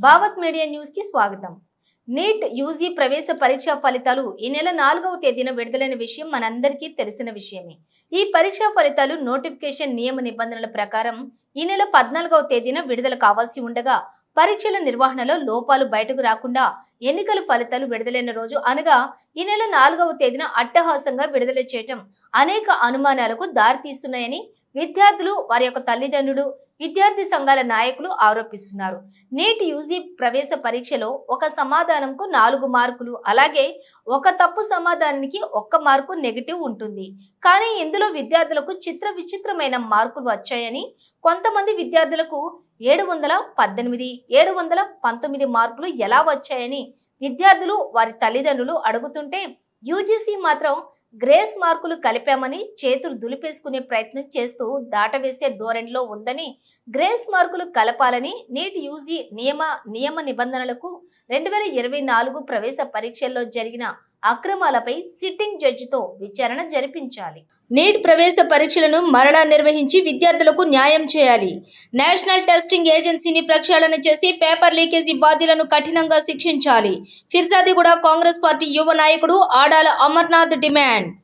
Bhavat media న్యూస్కి స్వాగతం. NEET UG ప్రవేశ పరీక్షా ఫలితాలు ఈ నెల నాలుగవ తేదీన విడుదలైన విషయం మనందరికీ తెలిసిన విషయమే. ఈ పరీక్షా ఫలితాలు నోటిఫికేషన్ నియమ నిబంధనల ప్రకారం ఈ నెల పద్నాలుగవ తేదీన విడుదల కావాల్సి ఉండగా పరీక్షల నిర్వహణలో లోపాలు బయటకు రాకుండా ఎన్నికల ఫలితాలు విడుదలైన రోజు అనగా ఈ నెల నాలుగవ తేదీన అట్టహాసంగా విడుదల చేయటం అనేక అనుమానాలకు దారితీస్తున్నాయని విద్యార్థులు వారి యొక్క తల్లిదండ్రులు విద్యార్థి సంఘాల నాయకులు ఆరోపిస్తున్నారు. నీటి యూజీ ప్రవేశ పరీక్షలో ఒక సమాధానంకు నాలుగు మార్కులు అలాగే ఒక తప్పు సమాధానానికి ఒక్క మార్కు నెగిటివ్ ఉంటుంది. కానీ ఇందులో విద్యార్థులకు చిత్ర విచిత్రమైన మార్కులు వచ్చాయని కొంతమంది విద్యార్థులకు ఏడు వందల పద్దెనిమిది ఏడు వందల పంతొమ్మిది మార్కులు ఎలా వచ్చాయని విద్యార్థులు వారి తల్లిదండ్రులు అడుగుతుంటే యూజీసీ మాత్రం గ్రేస్ మార్కులు కలిపామని చేతులు దులిపేసుకునే ప్రయత్నం చేస్తూ దాటవేసే ధోరణిలో ఉందని గ్రేస్ మార్కులు కలపాలని నీటి యూజీ నియమ నియమ నిబంధనలకు రెండు వేల ఇరవై నాలుగు ప్రవేశ పరీక్షల్లో జరిగిన అక్రమాలపై సిట్టింగ్ జడ్జితో విచారణ జరిపించాలి. నీట్ ప్రవేశ పరీక్షలను మరలా నిర్వహించి విద్యార్థులకు న్యాయం చేయాలి. నేషనల్ టెస్టింగ్ ఏజెన్సీని ప్రక్షాళన చేసి పేపర్ లీకేజీ బాధ్యులను కఠినంగా శిక్షించాలి. ఫిర్జాదిగూడ కాంగ్రెస్ పార్టీ యువ నాయకుడు ఆడాల అమర్నాథ్ డిమాండ్.